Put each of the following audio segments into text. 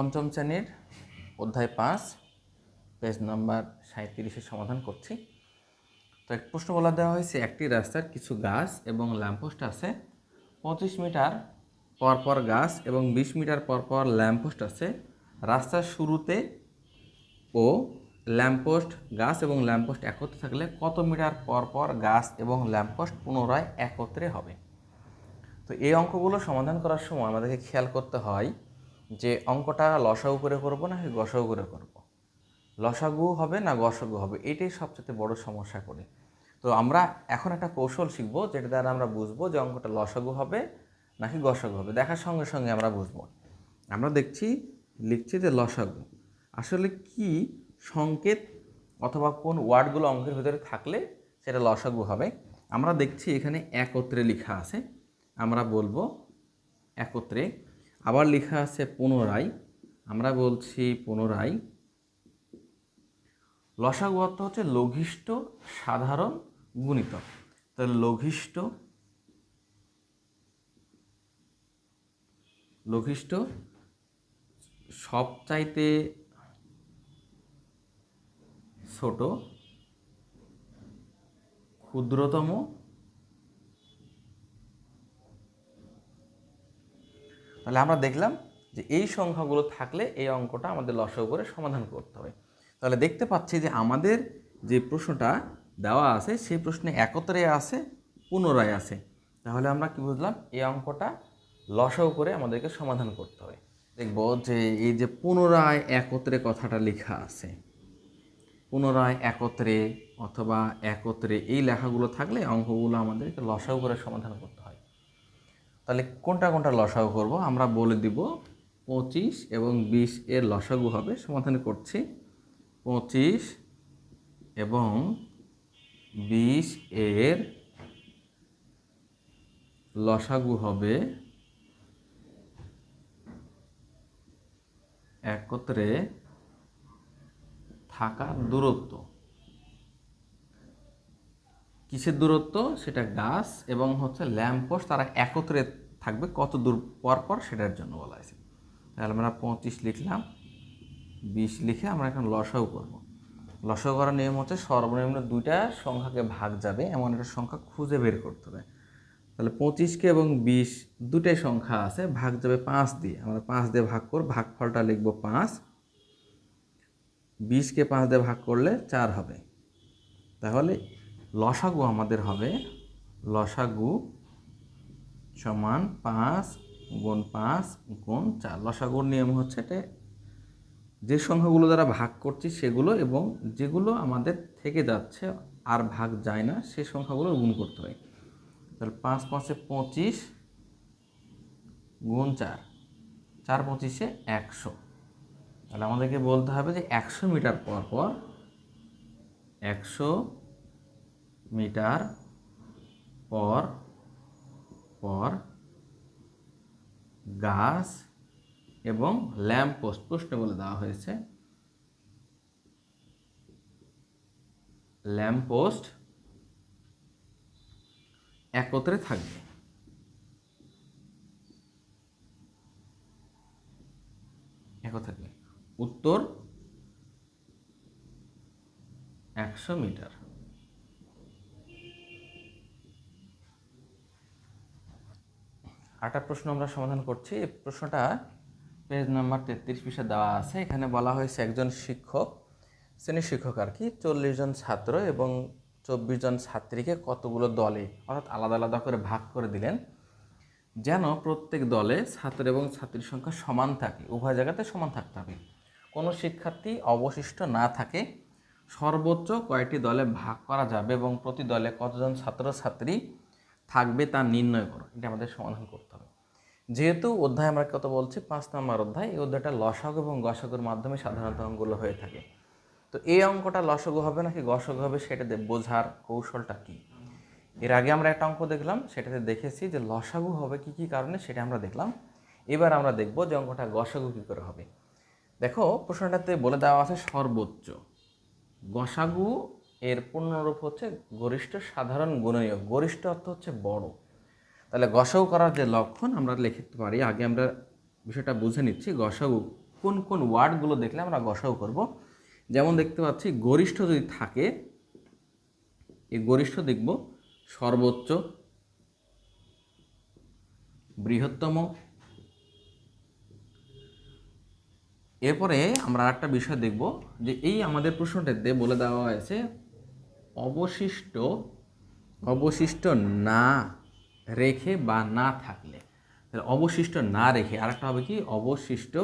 পঞ্চম শ্রেণির অধ্যায় পাঁচ, পেজ নাম্বার সাঁত্রিশের সমাধান করছি। তো এক প্রশ্ন বলা দেওয়া হয়েছে, একটি রাস্তার কিছু গাছ এবং ল্যাম্পপোস্ট আছে, পঁচিশ মিটার পর পর গাছ এবং বিশ মিটার পর পর ল্যাম্পপোস্ট আছে। রাস্তার শুরুতে ও ল্যাম্পপোস্ট, গাছ এবং ল্যাম্পপোস্ট একত্রে থাকলে কত মিটার পর পর গাছ এবং ল্যাম্পপোস্ট পুনরায় একত্রে হবে? তো এই অঙ্কগুলো সমাধান করার সময় আমাদেরকে খেয়াল করতে হয় যে অঙ্কটা লসাগু করে করব নাকি গসাগু করে করব। লসাগু হবে না গসাগু হবে? এটাই সবচেয়ে বড় সমস্যা করে। তো আমরা এখন একটা কৌশল শিখব যেটা দ্বারা আমরা বুঝব যে অঙ্কটা লসাগু হবে নাকি গসাগু হবে। দেখার সঙ্গে সঙ্গে আমরা বুঝব। আমরা দেখছি, লিখছি যে লসাগু। আসলে কি সংকেত অথবা কোন ওয়ার্ডগুলো অঙ্কের ভিতরে থাকলে সেটা লসাগু হবে? আমরা দেখছি এখানে একত্রে লেখা আছে। আমরা বলব একত্রে আবার লেখা আছে পুনরায়। আমরা বলছি পুনরায়। লসাগু অর্থ হচ্ছে লঘিষ্ঠ, সাধারণ গুণিতক তাহলে লঘিষ্ঠ লঘিষ্ঠ সবচাইতে ছোট, ক্ষুদ্রতম তাহলে আমরা দেখলাম যে এই সংখ্যাগুলো থাকলে এই অঙ্কটা আমাদের লসাগু করে সমাধান করতে হবে। তাহলে দেখতে পাচ্ছি যে আমাদের যে প্রশ্নটা দেওয়া আছে, সেই প্রশ্নে একত্রে আছে, পুনরায় আছে। তাহলে আমরা কি বুঝলাম? এই অঙ্কটা লসাগু করে আমাদেরকে সমাধান করতে হবে। দেখব যে এই যে পুনরায় একত্রে কথাটা লেখা আছে, পুনরায় একত্রে অথবা একত্রে এই লেখাগুলো থাকলে অঙ্কগুলো আমাদেরকে লসাগু করে সমাধান করতে হয় তাহলে কোনটা কোনটা লসাগু করব? আমরা বলে দিব পঁচিশ এবং বিশ এর লসাগু হবে। সমাধান করছি। পঁচিশ এবং বিশ এর লসাগু হবে একত্রে থাকার দূরত্ব। কিসের দূরত্ব? সেটা গাছ এবং হচ্ছে ল্যাম্পপোস্ট তারা একত্রে থাকবে, কত দূর পর পর সেটার জন্য বলা হয়েছে। তাহলে আমরা পঁচিশ লিখলাম, বিশ লিখে আমরা এখন লসাও করব। লসাও করার নিয়ম হচ্ছে সর্বনিম্ন দুইটা সংখ্যাকে ভাগ যাবে, এমন একটা সংখ্যা খুঁজে বের করতে হবে। তাহলে পঁচিশকে এবং বিশ দুটাই সংখ্যা আছে, ভাগ যাবে পাঁচ দিয়ে। আমরা পাঁচ দিয়ে ভাগ করব, ভাগফলটা লিখব পাঁচ। বিশকে পাঁচ দিয়ে ভাগ করলে চার হবে। তাহলে লসাগু আমাদের হবে, লসাগু সমান পাঁচ গুণ পাঁচ গুণ চার। লসাগুর নিয়ম হচ্ছে এটা যে সংখ্যাগুলো দ্বারা ভাগ করছি সেগুলো এবং যেগুলো আমাদের থেকে যাচ্ছে আর ভাগ যায় না, সেই সংখ্যাগুলো গুণ করতে হয়। তাহলে পাঁচ পাঁচে পঁচিশ গুণ চার চার পঁচিশে একশো। তাহলে আমাদেরকে বলতে হবে যে একশো মিটার পর পর একশো মিটার পর পর গাছ এবং ল্যাম্প পোস্ট প্রশ্ন বলে দেওয়া হয়েছে। ল্যাম্প পোস্ট একত্রে থাকবে। একত্রে থাকবে। উত্তর একশো মিটার। আটটা প্রশ্ন আমরা সমাধান করছি। এই প্রশ্নটা পেজ নাম্বার তেত্রিশ পিসে দেওয়া আছে। এখানে বলা হয়েছে একজন শিক্ষক শ্রেণি শিক্ষক আর কি, চল্লিশ জন ছাত্র এবং চব্বিশ জন ছাত্রীকে কতগুলো দলে, অর্থাৎ আলাদা আলাদা করে ভাগ করে দিলেন। যেন প্রত্যেক দলে ছাত্র এবং ছাত্রীর সংখ্যা সমান থাকে, উভয় জায়গাতে সমান থাকতে হবে। কোনো শিক্ষার্থী অবশিষ্ট না থাকে, সর্বোচ্চ কয়টি দলে ভাগ করা যাবে এবং প্রতি দলে কতজন ছাত্রছাত্রী থাকবে তা নির্ণয় করো, এটা আমাদের সমাধান করতে হবে। যেহেতু অধ্যায় আমরা কত বলছি? পাঁচ নম্বর অধ্যায়, এই অধ্যায়টা লসাগু এবং গসাগুর মাধ্যমে সাধারণত অঙ্কগুলো হয়ে থাকে। তো এই অঙ্কটা লসাগু হবে নাকি গসাগু হবে সেটাতে বোঝার কৌশলটা কী? এর আগে আমরা একটা অঙ্ক দেখলাম, সেটাতে দেখেছি যে লসাগু হবে কি কি কারণে সেটা আমরা দেখলাম। এবার আমরা দেখব যে অঙ্কটা গসাগু কী করে হবে। দেখো, প্রশ্নটাতে বলে দেওয়া আছে সর্বোচ্চ। গসাগু এর পূর্ণরূপ হচ্ছে গরিষ্ঠ সাধারণ গুণনীয়। গরিষ্ঠ অর্থ হচ্ছে বড়। তাহলে গসাগু করার যে লক্ষণ আমরা লিখতে পারি, আগে আমরা বিষয়টা বুঝে নিচ্ছি গসাগু কোন কোন ওয়ার্ডগুলো দেখলে আমরা গসাও করব। যেমন দেখতে পাচ্ছি, গরিষ্ঠ যদি থাকে, এই গরিষ্ঠ দেখব, সর্বোচ্চ, বৃহত্তম। এরপরে আমরা একটা বিষয় দেখব যে এই আমাদের প্রশ্নটাতে বলে দেওয়া হয়েছে অবশিষ্ট অবশিষ্ট না রেখে বা না থাকলে। তাহলে অবশিষ্ট না রেখে আরেকটা হবে কি? অবশিষ্ট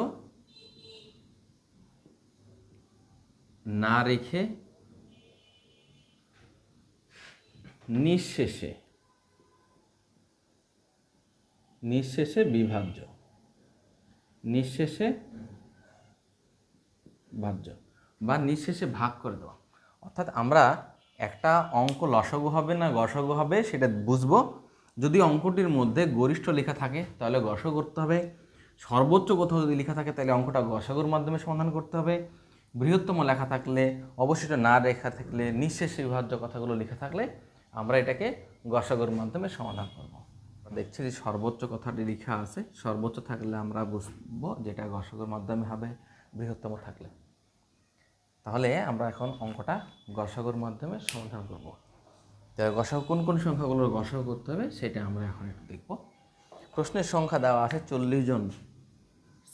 না রেখে নিঃশেষে নিঃশেষে বিভাজ্য। নিঃশেষে ভাজ্য বা নিঃশেষে ভাগ করে দেওয়া। অর্থাৎ আমরা একটা অঙ্ক লসগু হবে না গসগু হবে সেটা বুঝব। যদি অঙ্কটির মধ্যে গরিষ্ঠ লেখা থাকে, তাহলে গসগ করতে হবে। সর্বোচ্চ কোথাও যদি লেখা থাকে, তাহলে অঙ্কটা গসাগুর মাধ্যমে সমাধান করতে হবে। বৃহত্তম লেখা থাকলে, অবশিষ্ট না রেখা থাকলে, নিঃশেষ বিভাজ্য কথাগুলো লেখা থাকলে, আমরা এটাকে গসাগুর মাধ্যমে সমাধান করব। দেখছি যে সর্বোচ্চ কথাটি লেখা আছে। সর্বোচ্চ থাকলে আমরা বুঝব যেটা গসাগুর মাধ্যমে হবে, বৃহত্তম থাকলে। তাহলে আমরা এখন অঙ্কটা গসাগুর মাধ্যমে সমাধান করব। গসাগু কোন কোন সংখ্যাগুলোর গসাগু করতে হবে সেটা আমরা এখন একটু দেখব। প্রশ্নের সংখ্যা দেওয়া আছে চল্লিশ জন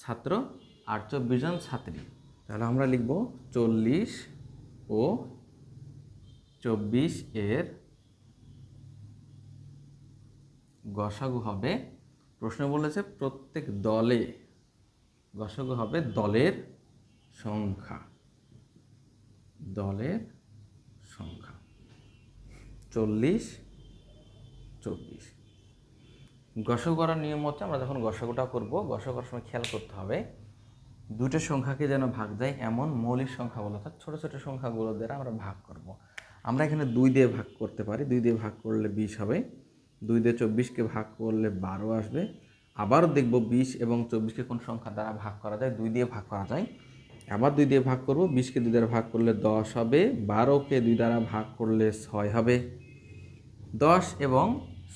ছাত্র আর চব্বিশ জন ছাত্রী। তাহলে আমরা লিখব চল্লিশ ও চব্বিশ এর গসাগু হবে, প্রশ্ন বলেছে প্রত্যেক দলে গসাগু হবে দলের সংখ্যা। দলের সংখ্যা চল্লিশ, চব্বিশ গসক করার নিয়ম হচ্ছে আমরা যখন গসকটা করব গসক করার সময় খেয়াল করতে হবে, দুটো সংখ্যাকে যেন ভাগ যায়, এমন মৌলিক সংখ্যাগুলো অর্থাৎ ছোটো ছোটো সংখ্যাগুলো দ্বারা আমরা ভাগ করব। আমরা এখানে দুই দিয়ে ভাগ করতে পারি, দুই দিয়ে ভাগ করলে বিশ হবে, দুই দিয়ে চব্বিশকে ভাগ করলে বারো আসবে, আবারও দেখব বিশ এবং চব্বিশকে কোন সংখ্যা দ্বারা ভাগ করা যায়, দুই দিয়ে ভাগ করা যায় আবার দুই দিয়ে ভাগ করব। বিশকে দুই দ্বারা ভাগ করলে দশ হবে। বারোকে দুই দ্বারা ভাগ করলে ছয় হবে। দশ এবং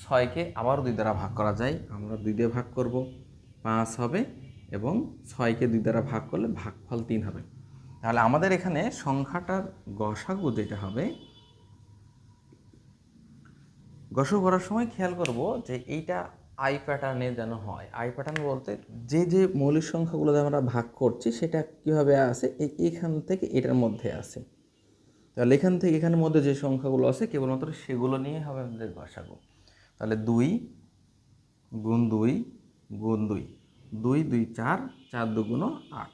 ছয়কে আবার দুই দ্বারা ভাগ করা যায়। আমরা দুই দিয়ে ভাগ করব। পাঁচ হবে এবং ছয়কে দুই দ্বারা ভাগ করলে ভাগফল তিন হবে। তাহলে আমাদের এখানে সংখ্যাটার গসাগু যেটা হবে, গসাগু করার সময় খেয়াল করব যে এইটা আই প্যাটার্নে যেন হয়। আই প্যাটার্ন বলতে যে যে মৌলিক সংখ্যাগুলো আমরা ভাগ করছি, সেটা কীভাবে এই এখান থেকে এটার মধ্যে আসে। তাহলে এখান থেকে এখানের মধ্যে যে সংখ্যাগুলো আছে, কেবলমাত্র সেগুলো নিয়ে হবে আমাদের গসাগু তাহলে দুই গুণ দুই গুণ দুই। দুই দুই, চার চার দুগুণ আট।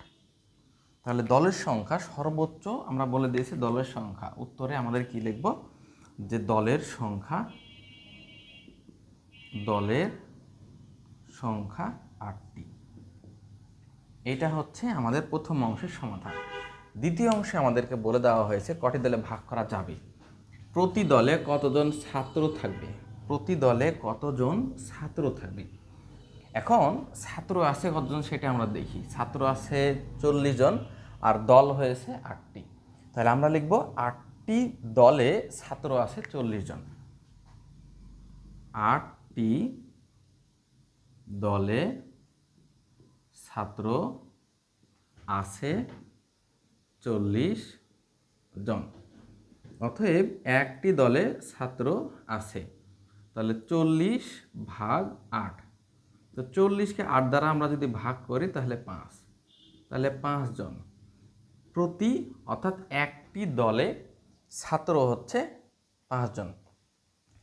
তাহলে দলের সংখ্যা সর্বোচ্চ আমরা বলে দিয়েছি দলের সংখ্যা। উত্তরে আমাদের কি লিখব? যে দলের সংখ্যা দলের সংখ্যা আটটি। এটা হচ্ছে আমাদের প্রথম অংশের সমাধান। দ্বিতীয় অংশে আমাদেরকে বলে দেওয়া হয়েছে কটি দলে ভাগ করা যাবে। প্রতি দলে কতজন ছাত্র থাকবে? প্রতি দলে কতজন ছাত্র থাকবে? এখন ছাত্র আছে কতজন সেটা আমরা দেখি। ছাত্র আছে চল্লিশ জন, আর দল হয়েছে আটটি। তাহলে আমরা লিখব আটটি দলে ছাত্র আছে চল্লিশ জন। আটটি দলে ছাত্র আছে চল্লিশ জন। অতএব একটি দলে ছাত্র আছে। তাহলে চল্লিশ ভাগ আট। তো চল্লিশকে আট দ্বারা আমরা যদি ভাগ করি, তাহলে পাঁচ। তাহলে পাঁচজন প্রতি অর্থাৎ একটি দলে ছাত্র হচ্ছে পাঁচজন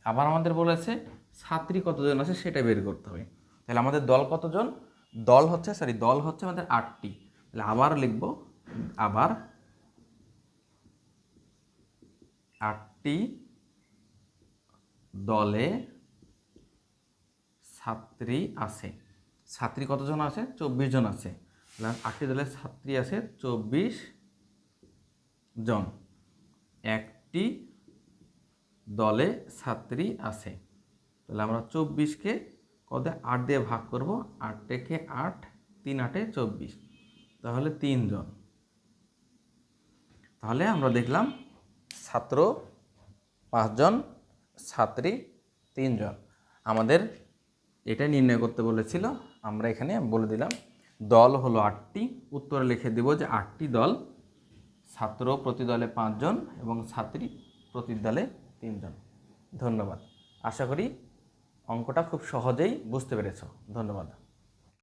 আবার আমাদের বলেছে, ছাত্রী কতজন আছে সেটা বের করতে হবে। তাহলে আমাদের দল কতজন? দল হচ্ছে সরি দল হচ্ছে আমাদের আটটি। তাহলে আবার লিখব, আবার আটটি দলে ছাত্রী আছে। ছাত্রী কতজন আছে? চব্বিশ জন আছে। আটটি দলে ছাত্রী আছে, চব্বিশ জন। একটি দলে ছাত্রী আছে। তাহলে আমরা চব্বিশকে কত আট দিয়ে ভাগ করব, আট থেকে আট, তিন আটে চব্বিশ। তাহলে তিনজন। তাহলে আমরা দেখলাম ছাত্র পাঁচজন, ছাত্রী তিনজন। আমাদের এটা নির্ণয় করতে বলেছিল, আমরা এখানে বলে দিলাম, দল হলো আটটি। উত্তরে লিখে দেব যে আটটি দল, ছাত্র প্রতি দলে পাঁচজন এবং ছাত্রী প্রতি দলে তিনজন। ধন্যবাদ। আশা করি অঙ্কটা খুব সহজেই বুঝতে পেরেছ। ধন্যবাদ।